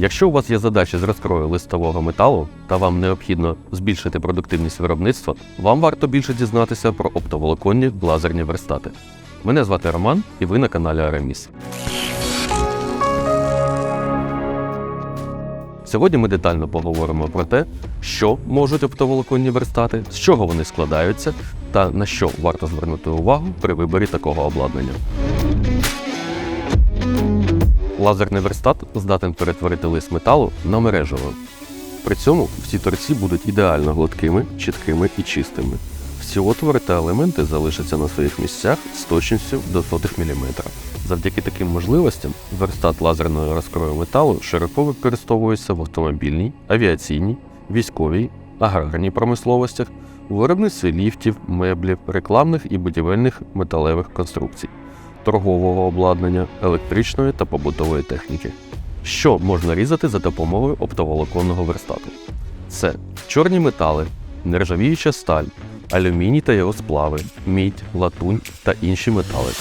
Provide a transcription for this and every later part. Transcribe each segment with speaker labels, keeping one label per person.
Speaker 1: Якщо у вас є задача з розкрою листового металу та вам необхідно збільшити продуктивність виробництва, вам варто більше дізнатися про оптоволоконні лазерні верстати. Мене звати Роман, і ви на каналі Араміс. Сьогодні ми детально поговоримо про те, що можуть оптоволоконні верстати, з чого вони складаються та на що варто звернути увагу при виборі такого обладнання. Лазерний верстат здатен перетворити лист металу на мережево. При цьому всі торці будуть ідеально гладкими, чіткими і чистими. Всі отвори та елементи залишаться на своїх місцях з точністю до сотих міліметра. Завдяки таким можливостям верстат лазерної розкрою металу широко використовується в автомобільній, авіаційній, військовій, аграрній промисловостях, виробництві ліфтів, меблів, рекламних і будівельних металевих конструкцій, торгового обладнання, електричної та побутової техніки. Що можна різати за допомогою оптоволоконного верстату? Це чорні метали, нержавіюча сталь, алюміній та його сплави, мідь, латунь та інші метали.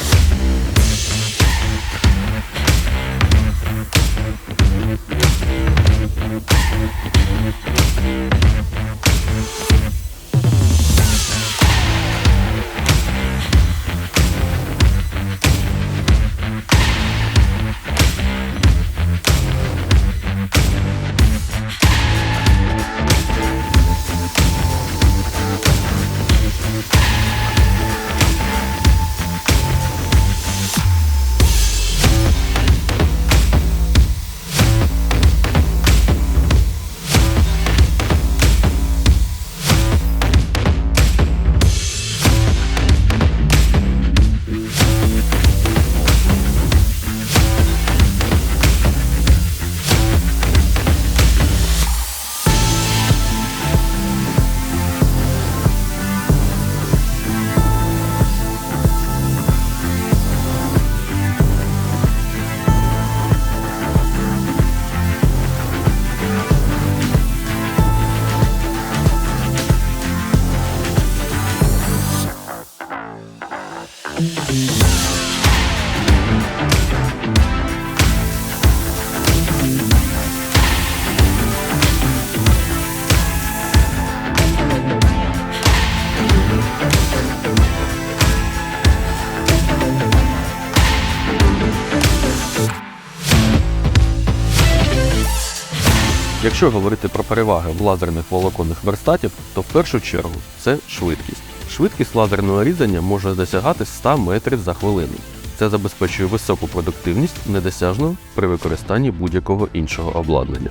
Speaker 1: Якщо говорити про переваги в лазерних волоконних верстатів, то в першу чергу це швидкість. Швидкість лазерного різання може досягати 100 метрів за хвилину. Це забезпечує високу продуктивність, недосяжну при використанні будь-якого іншого обладнання.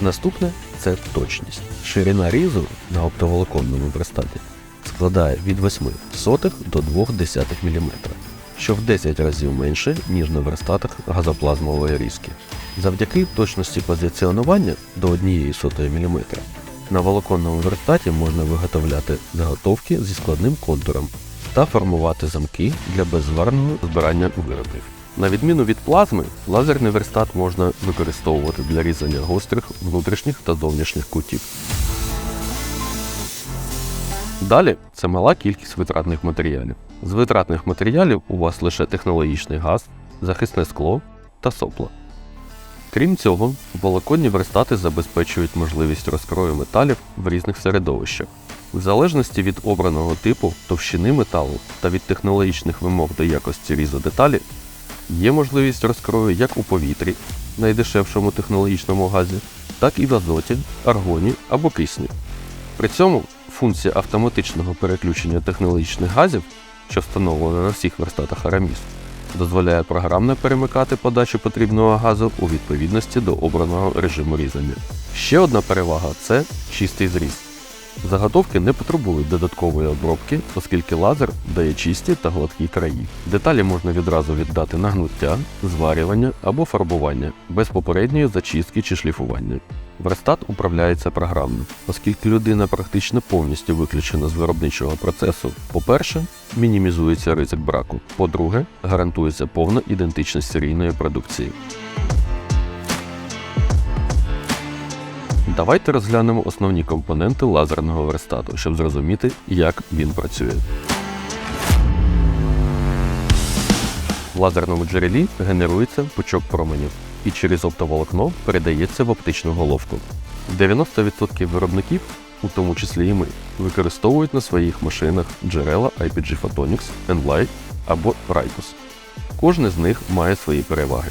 Speaker 1: Наступне це точність. Ширина різу на оптоволоконному верстаті складає від 8 сотих до 2 десятих мм, що в 10 разів менше, ніж на верстатах газоплазмової різки. Завдяки точності позиціонування до 1 сотої мм на волоконному верстаті можна виготовляти заготовки зі складним контуром та формувати замки для беззварного збирання виробів. На відміну від плазми, лазерний верстат можна використовувати для різання гострих внутрішніх та зовнішніх кутів. Далі це мала кількість витратних матеріалів. З витратних матеріалів у вас лише технологічний газ, захисне скло та сопла. Крім цього, волоконні верстати забезпечують можливість розкрою металів в різних середовищах. В залежності від обраного типу, товщини металу та від технологічних вимог до якості різу деталі, є можливість розкрою як у повітрі, найдешевшому технологічному газі, так і в азоті, аргоні або кисні. При цьому функція автоматичного переключення технологічних газів, що встановлена на всіх верстатах Араміс, дозволяє програмно перемикати подачу потрібного газу у відповідності до обраного режиму різання. Ще одна перевага це чистий зріз. Заготовки не потребують додаткової обробки, оскільки лазер дає чисті та гладкі краї. Деталі можна відразу віддати на гнуття, зварювання або фарбування без попередньої зачистки чи шліфування. Верстат управляється програмно, оскільки людина практично повністю виключена з виробничого процесу. По-перше, мінімізується ризик браку. По-друге, гарантується повна ідентичність серійної продукції. Давайте розглянемо основні компоненти лазерного верстату, щоб зрозуміти, як він працює. В лазерному джерелі генерується пучок променів і через оптоволокно передається в оптичну головку. 90% виробників, у тому числі і ми, використовують на своїх машинах джерела IPG Photonics, Enlight або Raikus. Кожне з них має свої переваги.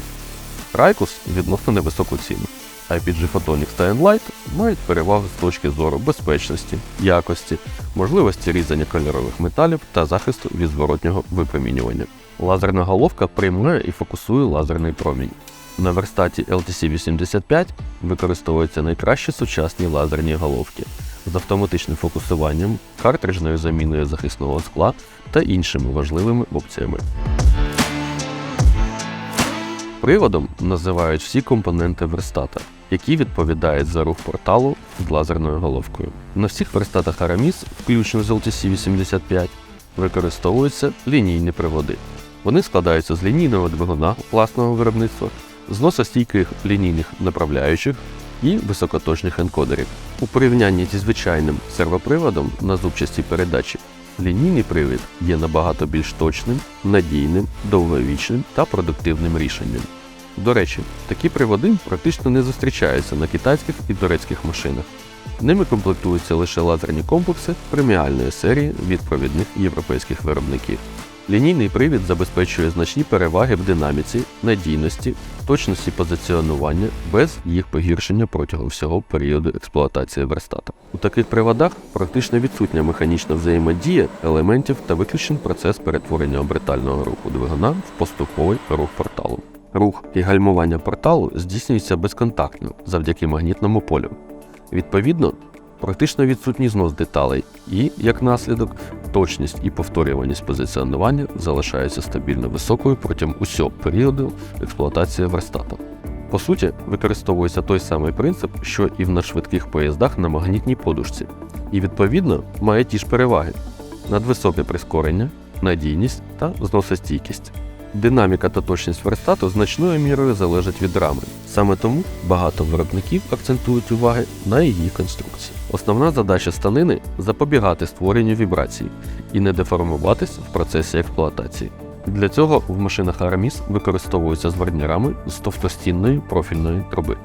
Speaker 1: Raikus відносно невисоку ціну. IPG Photonics та Enlight мають перевагу з точки зору безпечності, якості, можливості різання кольорових металів та захисту від зворотнього випромінювання. Лазерна головка приймає і фокусує лазерний промінь. На верстаті LTC-85 використовуються найкращі сучасні лазерні головки з автоматичним фокусуванням, картриджною заміною захисного скла та іншими важливими опціями. Приводом називають всі компоненти верстата, які відповідають за рух порталу з лазерною головкою. На всіх верстатах Aramis, включно з LTC-85, використовуються лінійні приводи. Вони складаються з лінійного двигуна власного виробництва, зносостійких лінійних направляючих і високоточних енкодерів. У порівнянні зі звичайним сервоприводом на зубчастій передачі лінійний привід є набагато більш точним, надійним, довговічним та продуктивним рішенням. До речі, такі приводи практично не зустрічаються на китайських і турецьких машинах. Ними комплектуються лише лазерні комплекси преміальної серії від провідних європейських виробників. Лінійний привід забезпечує значні переваги в динаміці, надійності, точності позиціонування без їх погіршення протягом всього періоду експлуатації верстата. У таких приводах практично відсутня механічна взаємодія елементів та виключен процес перетворення обертального руху двигуна в поступовий рух порталу. Рух і гальмування порталу здійснюється безконтактно завдяки магнітному полю. Відповідно, практично відсутній знос деталей і, як наслідок, точність і повторюваність позиціонування залишаються стабільно високою протягом усього періоду експлуатації верстата. По суті, використовується той самий принцип, що і в надшвидких поїздах на магнітній подушці, і відповідно має ті ж переваги: надвисоке прискорення, надійність та зносостійкість. Динаміка та точність верстату значною мірою залежать від рами. Саме тому багато виробників акцентують уваги на її конструкції. Основна задача станини запобігати створенню вібрацій і не деформуватись в процесі експлуатації. Для цього в машинах Aramis використовуються зварні рами з товстостінної профільної труби.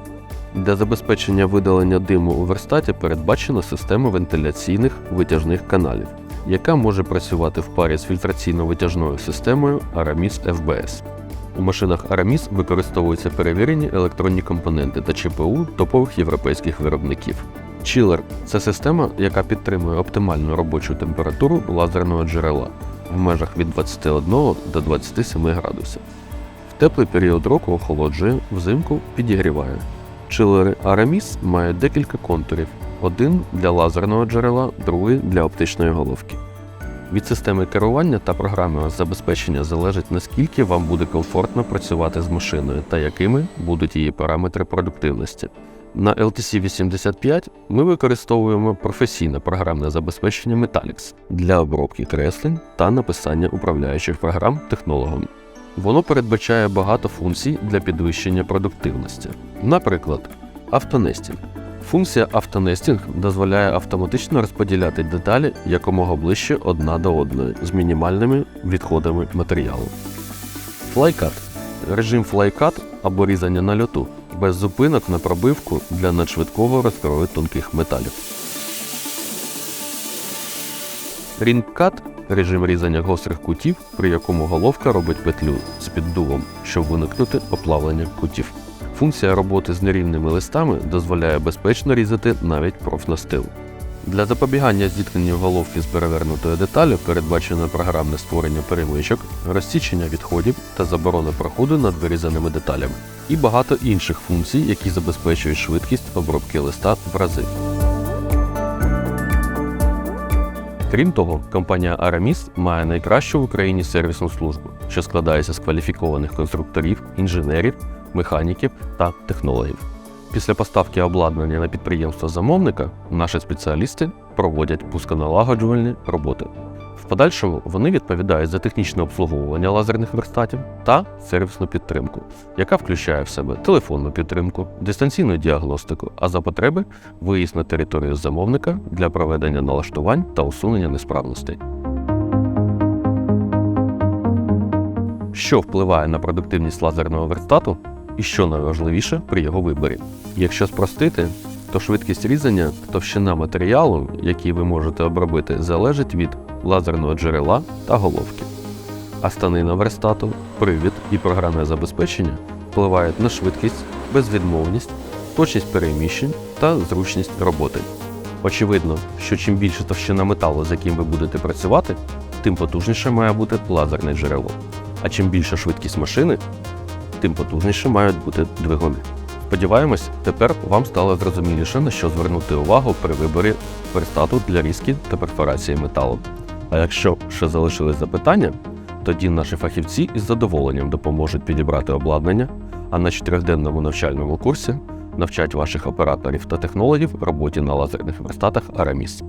Speaker 1: Для забезпечення видалення диму у верстаті передбачена система вентиляційних витяжних каналів, яка може працювати в парі з фільтраційно-витяжною системою Aramis FBS. У машинах Aramis використовуються перевірені електронні компоненти та ЧПУ топових європейських виробників. Chiller – це система, яка підтримує оптимальну робочу температуру лазерного джерела в межах від 21 до 27 градусів. В теплий період року охолоджує, взимку підігріває. Чилери Aramis мають декілька контурів: один для лазерного джерела, другий для оптичної головки. Від системи керування та програмного забезпечення залежить наскільки вам буде комфортно працювати з машиною та якими будуть її параметри продуктивності. На LTC-85 ми використовуємо професійне програмне забезпечення Metalix для обробки креслень та написання управляючих програм технологом. Воно передбачає багато функцій для підвищення продуктивності. Наприклад, автонестінг. Функція автонестінг дозволяє автоматично розподіляти деталі якомога ближче одна до одної з мінімальними відходами матеріалу. Флайкат режим флайкат або різання на льоту без зупинок на пробивку для надшвидкого розкрою тонких металів. Рінкат режим різання гострих кутів, при якому головка робить петлю з піддувом, щоб виникнути оплавлення кутів. Функція роботи з нерівними листами дозволяє безпечно різати навіть профнастил. Для запобігання зіткненню головки з перевернутою деталю передбачено програмне створення перемичок, розсічення відходів та заборона проходу над вирізаними деталями, і багато інших функцій, які забезпечують швидкість обробки листа в рази. Крім того, компанія Aramis має найкращу в Україні сервісну службу, що складається з кваліфікованих конструкторів, інженерів, механіків та технологів. Після поставки обладнання на підприємство замовника наші спеціалісти проводять пусконалагоджувальні роботи. В подальшому вони відповідають за технічне обслуговування лазерних верстатів та сервісну підтримку, яка включає в себе телефонну підтримку, дистанційну діагностику, а за потреби виїзд на територію замовника для проведення налаштувань та усунення несправностей. Що впливає на продуктивність лазерного верстату? І що найважливіше при його виборі. Якщо спростити, то швидкість різання товщина матеріалу, який ви можете обробити, залежить від лазерного джерела та головки. А станина верстату, привід і програмне забезпечення впливають на швидкість, безвідмовність, точність переміщень та зручність роботи. Очевидно, що чим більше товщина металу, з яким ви будете працювати, тим потужніше має бути лазерне джерело. А чим більша швидкість машини, тим потужніше мають бути двигуни. Сподіваємось, тепер вам стало зрозуміліше, на що звернути увагу при виборі верстату для різки та перфорації металу. А якщо ще залишились запитання, тоді наші фахівці із задоволенням допоможуть підібрати обладнання, а на чотирьохденному навчальному курсі навчать ваших операторів та технологів роботі на лазерних верстатах Араміс.